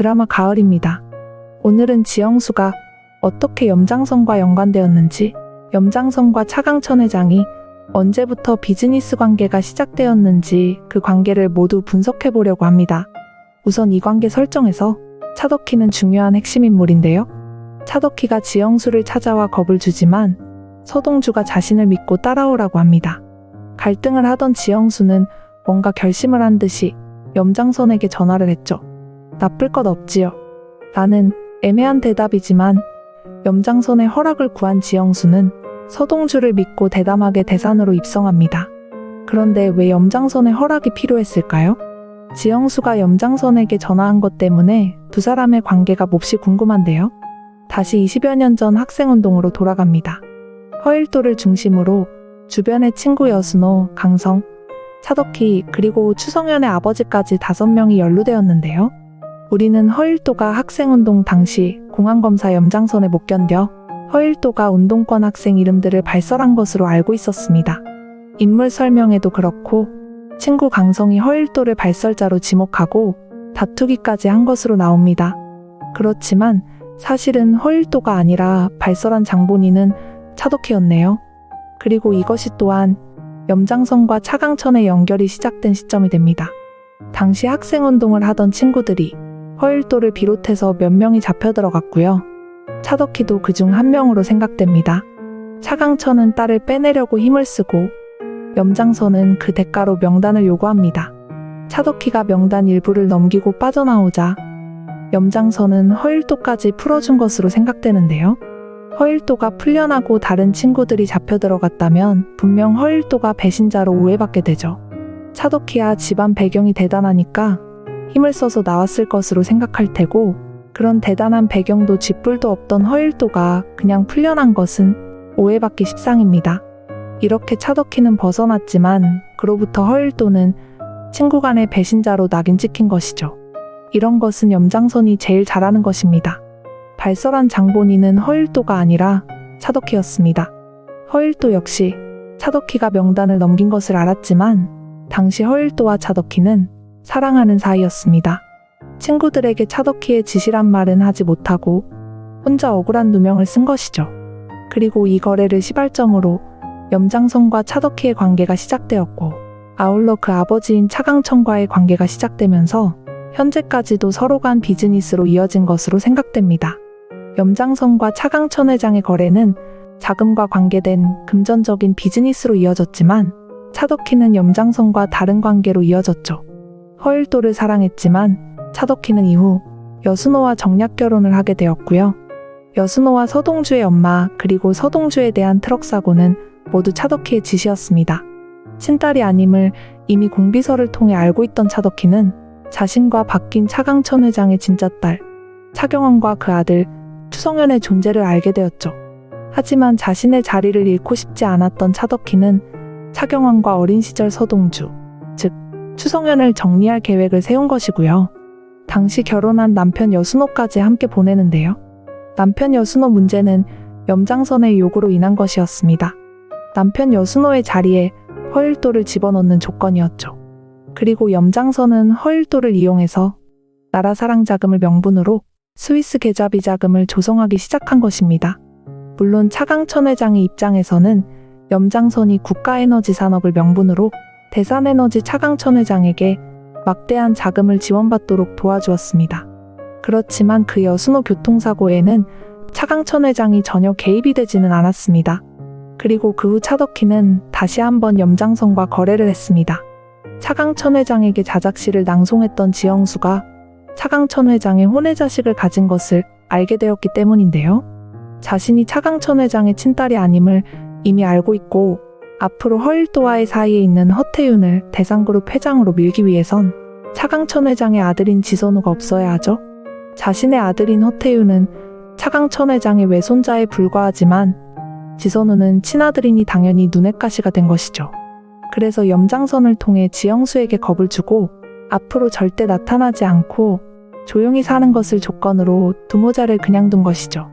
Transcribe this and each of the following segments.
드라마 가을입니다. 오늘은 지영수가 어떻게 염장선과 연관되었는지, 염장선과 차강천 회장이 언제부터 비즈니스 관계가 시작되었는지 그 관계를 모두 분석해 보려고 합니다. 우선 이 관계 설정에서 차덕희는 중요한 핵심 인물인데요. 차덕희가 지영수를 찾아와 겁을 주지만 서동주가 자신을 믿고 따라오라고 합니다. 갈등을 하던 지영수는 뭔가 결심을 한 듯이 염장선에게 전화를 했죠. 나쁠 것 없지요. 나는 애매한 대답이지만 염장선의 허락을 구한 지영수는 서동주를 믿고 대담하게 대산으로 입성합니다. 그런데 왜 염장선의 허락이 필요했을까요? 지영수가 염장선에게 전화한 것 때문에 두 사람의 관계가 몹시 궁금한데요. 다시 20여 년 전 학생운동으로 돌아갑니다. 허일도를 중심으로 주변의 친구 여순호, 강성, 차덕희, 그리고 추성현의 아버지까지 다섯 명이 연루되었는데요. 우리는 허일도가 학생운동 당시 공안검사 염장선에 못 견뎌 허일도가 운동권 학생 이름들을 발설한 것으로 알고 있었습니다. 인물 설명에도 그렇고 친구 강성이 허일도를 발설자로 지목하고 다투기까지 한 것으로 나옵니다. 그렇지만 사실은 허일도가 아니라 발설한 장본인은 차덕희였네요. 그리고 이것이 또한 염장선과 차강천의 연결이 시작된 시점이 됩니다. 당시 학생운동을 하던 친구들이 허일도를 비롯해서 몇 명이 잡혀 들어갔고요. 차덕희도 그중 한 명으로 생각됩니다. 차강천은 딸을 빼내려고 힘을 쓰고 염장선은 그 대가로 명단을 요구합니다. 차덕희가 명단 일부를 넘기고 빠져나오자 염장선은 허일도까지 풀어준 것으로 생각되는데요. 허일도가 풀려나고 다른 친구들이 잡혀 들어갔다면 분명 허일도가 배신자로 오해받게 되죠. 차덕희야 집안 배경이 대단하니까 힘을 써서 나왔을 것으로 생각할 테고 그런 대단한 배경도 쥐뿔도 없던 허일도가 그냥 풀려난 것은 오해받기 십상입니다. 이렇게 차덕희는 벗어났지만 그로부터 허일도는 친구 간의 배신자로 낙인 찍힌 것이죠. 이런 것은 염장선이 제일 잘하는 것입니다. 발설한 장본인은 허일도가 아니라 차덕희였습니다. 허일도 역시 차덕희가 명단을 넘긴 것을 알았지만 당시 허일도와 차덕희는 사랑하는 사이였습니다. 친구들에게 차덕희의 지시란 말은 하지 못하고 혼자 억울한 누명을 쓴 것이죠. 그리고 이 거래를 시발점으로 염장선과 차덕희의 관계가 시작되었고 아울러 그 아버지인 차강천과의 관계가 시작되면서 현재까지도 서로 간 비즈니스로 이어진 것으로 생각됩니다. 염장선과 차강천 회장의 거래는 자금과 관계된 금전적인 비즈니스로 이어졌지만 차덕희는 염장선과 다른 관계로 이어졌죠. 허일도를 사랑했지만 차덕희는 이후 여순호와 정략 결혼을 하게 되었고요. 여순호와 서동주의 엄마 그리고 서동주에 대한 트럭 사고는 모두 차덕희의 지시였습니다. 친딸이 아님을 이미 공비서를 통해 알고 있던 차덕희는 자신과 바뀐 차강천 회장의 진짜 딸 차경원과 그 아들 추성현의 존재를 알게 되었죠. 하지만 자신의 자리를 잃고 싶지 않았던 차덕희는 차경원과 어린 시절 서동주, 즉 추성현을 정리할 계획을 세운 것이고요. 당시 결혼한 남편 여순호까지 함께 보내는데요. 남편 여순호 문제는 염장선의 요구로 인한 것이었습니다. 남편 여순호의 자리에 허일도를 집어넣는 조건이었죠. 그리고 염장선은 허일도를 이용해서 나라 사랑 자금을 명분으로 스위스 계좌비 자금을 조성하기 시작한 것입니다. 물론 차강천 회장의 입장에서는 염장선이 국가에너지 산업을 명분으로 대산에너지 차강천 회장에게 막대한 자금을 지원받도록 도와주었습니다. 그렇지만 그 여순호 교통사고에는 차강천 회장이 전혀 개입이 되지는 않았습니다. 그리고 그 후 차덕희는 다시 한번 염장선과 거래를 했습니다. 차강천 회장에게 자작시를 낭송했던 지영수가 차강천 회장의 혼외 자식을 가진 것을 알게 되었기 때문인데요. 자신이 차강천 회장의 친딸이 아님을 이미 알고 있고 앞으로 허일도와의 사이에 있는 허태윤을 대상그룹 회장으로 밀기 위해선 차강천 회장의 아들인 지선우가 없어야 하죠. 자신의 아들인 허태윤은 차강천 회장의 외손자에 불과하지만 지선우는 친아들이니 당연히 눈엣 가시가 된 것이죠. 그래서 염장선을 통해 지영수에게 겁을 주고 앞으로 절대 나타나지 않고 조용히 사는 것을 조건으로 두모자를 그냥 둔 것이죠.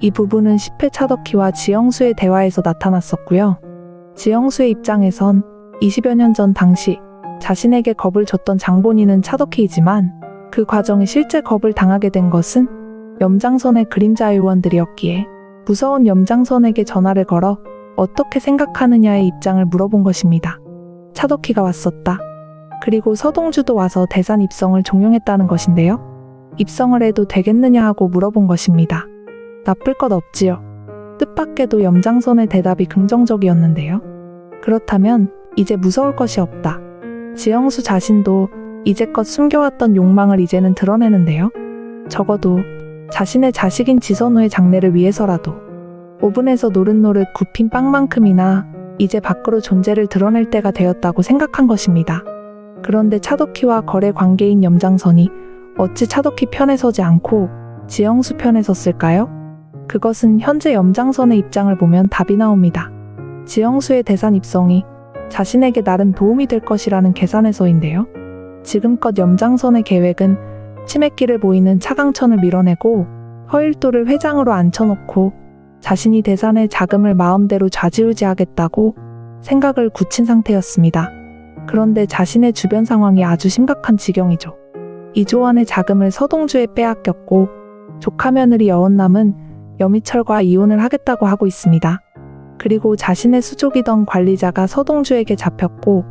이 부분은 10회 차덕희와 지영수의 대화에서 나타났었고요. 지영수의 입장에선 20여 년 전 당시 자신에게 겁을 줬던 장본인은 차덕희이지만 그 과정이 실제 겁을 당하게 된 것은 염장선의 그림자 의원들이었기에 무서운 염장선에게 전화를 걸어 어떻게 생각하느냐의 입장을 물어본 것입니다. 차덕희가 왔었다. 그리고 서동주도 와서 대산 입성을 종용했다는 것인데요. 입성을 해도 되겠느냐 하고 물어본 것입니다. 나쁠 것 없지요. 뜻밖에도 염장선의 대답이 긍정적이었는데요. 그렇다면 이제 무서울 것이 없다. 지영수 자신도 이제껏 숨겨왔던 욕망을 이제는 드러내는데요. 적어도 자신의 자식인 지선우의 장래를 위해서라도 5분에서 노릇노릇 굽힌 빵만큼이나 이제 밖으로 존재를 드러낼 때가 되었다고 생각한 것입니다. 그런데 차덕희와 거래 관계인 염장선이 어찌 차덕희 편에 서지 않고 지영수 편에 섰을까요? 그것은 현재 염장선의 입장을 보면 답이 나옵니다. 지영수의 대산 입성이 자신에게 나름 도움이 될 것이라는 계산에서인데요. 지금껏 염장선의 계획은 치맥길을 보이는 차강천을 밀어내고 허일도를 회장으로 앉혀놓고 자신이 대산의 자금을 마음대로 좌지우지하겠다고 생각을 굳힌 상태였습니다. 그런데 자신의 주변 상황이 아주 심각한 지경이죠. 이조원의 자금을 서동주에 빼앗겼고 조카 며느리 여원남은 여미철과 이혼을 하겠다고 하고 있습니다. 그리고 자신의 수족이던 관리자가 서동주에게 잡혔고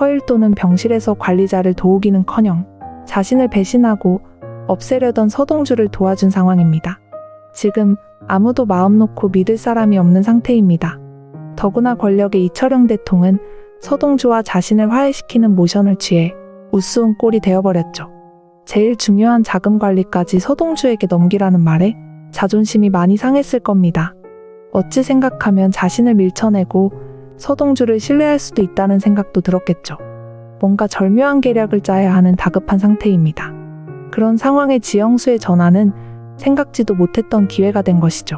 허일도는 병실에서 관리자를 도우기는커녕 자신을 배신하고 없애려던 서동주를 도와준 상황입니다. 지금 아무도 마음 놓고 믿을 사람이 없는 상태입니다. 더구나 권력의 이철영 대통은 서동주와 자신을 화해시키는 모션을 취해 우스운 꼴이 되어버렸죠. 제일 중요한 자금 관리까지 서동주에게 넘기라는 말에 자존심이 많이 상했을 겁니다. 어찌 생각하면 자신을 밀쳐내고 서동주를 신뢰할 수도 있다는 생각도 들었겠죠. 뭔가 절묘한 계략을 짜야 하는 다급한 상태입니다. 그런 상황에 지영수의 전화는 생각지도 못했던 기회가 된 것이죠.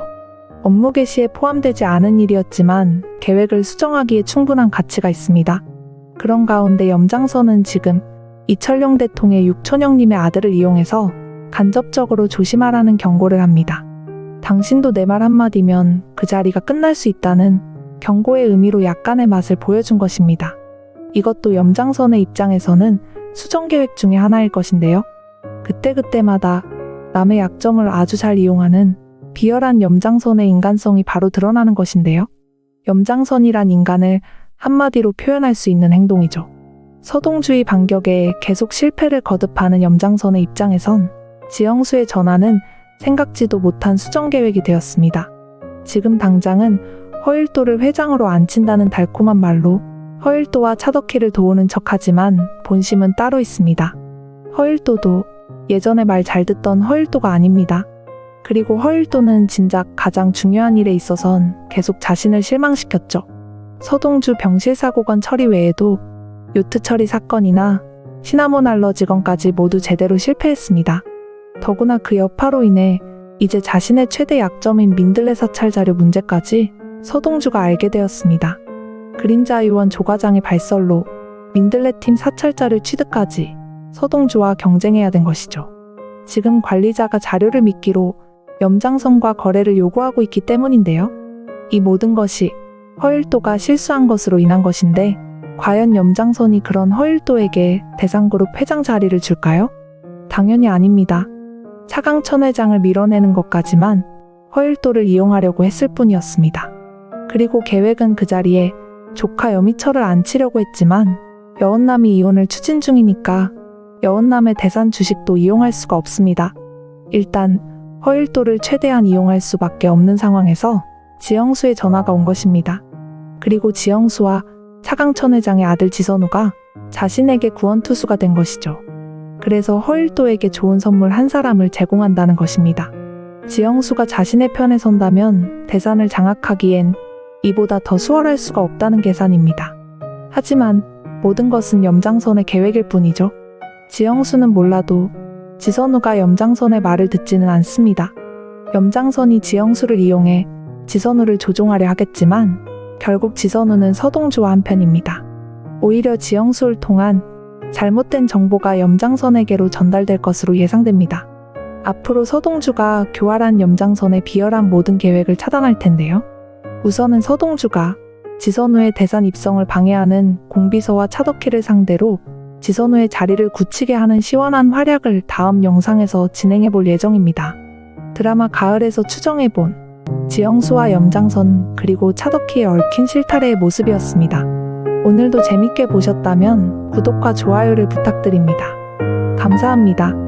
업무 개시에 포함되지 않은 일이었지만 계획을 수정하기에 충분한 가치가 있습니다. 그런 가운데 염장선은 지금 이철용 대통의 육촌형님의 아들을 이용해서 간접적으로 조심하라는 경고를 합니다. 당신도 내 말 한마디면 그 자리가 끝날 수 있다는 경고의 의미로 약간의 맛을 보여준 것입니다. 이것도 염장선의 입장에서는 수정 계획 중의 하나일 것인데요. 그때그때마다 남의 약점을 아주 잘 이용하는 비열한 염장선의 인간성이 바로 드러나는 것인데요. 염장선이란 인간을 한마디로 표현할 수 있는 행동이죠. 서동주의 반격에 계속 실패를 거듭하는 염장선의 입장에선 지영수의 전화는 생각지도 못한 수정 계획이 되었습니다. 지금 당장은 허일도를 회장으로 앉힌다는 달콤한 말로 허일도와 차덕희를 도우는 척하지만 본심은 따로 있습니다. 허일도도 예전에 말 잘 듣던 허일도가 아닙니다. 그리고 허일도는 진작 가장 중요한 일에 있어선 계속 자신을 실망시켰죠. 서동주 병실 사고건 처리 외에도 요트 처리 사건이나 시나몬 알러지건까지 모두 제대로 실패했습니다. 더구나 그 여파로 인해 이제 자신의 최대 약점인 민들레 사찰 자료 문제까지 서동주가 알게 되었습니다. 그림자 의원 조과장의 발설로 민들레 팀 사찰자를 취득까지 서동주와 경쟁해야 된 것이죠. 지금 관리자가 자료를 믿기로 염장선과 거래를 요구하고 있기 때문인데요. 이 모든 것이 허일도가 실수한 것으로 인한 것인데 과연 염장선이 그런 허일도에게 대상그룹 회장 자리를 줄까요? 당연히 아닙니다. 차강천 회장을 밀어내는 것까지만 허일도를 이용하려고 했을 뿐이었습니다. 그리고 계획은 그 자리에 조카 여미철을 앉히려고 했지만 여원남이 이혼을 추진 중이니까 여원남의 대산 주식도 이용할 수가 없습니다. 일단 허일도를 최대한 이용할 수밖에 없는 상황에서 지영수의 전화가 온 것입니다. 그리고 지영수와 차강천 회장의 아들 지선우가 자신에게 구원투수가 된 것이죠. 그래서 허일도에게 좋은 선물 한 사람을 제공한다는 것입니다. 지영수가 자신의 편에 선다면 대산을 장악하기엔 이보다 더 수월할 수가 없다는 계산입니다. 하지만 모든 것은 염장선의 계획일 뿐이죠. 지영수는 몰라도 지선우가 염장선의 말을 듣지는 않습니다. 염장선이 지영수를 이용해 지선우를 조종하려 하겠지만 결국 지선우는 서동주와 한편입니다. 오히려 지영수를 통한 잘못된 정보가 염장선에게로 전달될 것으로 예상됩니다. 앞으로 서동주가 교활한 염장선의 비열한 모든 계획을 차단할 텐데요. 우선은 서동주가 지선우의 대산 입성을 방해하는 공비서와 차덕희를 상대로 지선우의 자리를 굳히게 하는 시원한 활약을 다음 영상에서 진행해 볼 예정입니다. 드라마 가을에서 추정해 본 지영수와 염장선 그리고 차덕희의 얽힌 실타래의 모습이었습니다. 오늘도 재밌게 보셨다면 구독과 좋아요를 부탁드립니다. 감사합니다.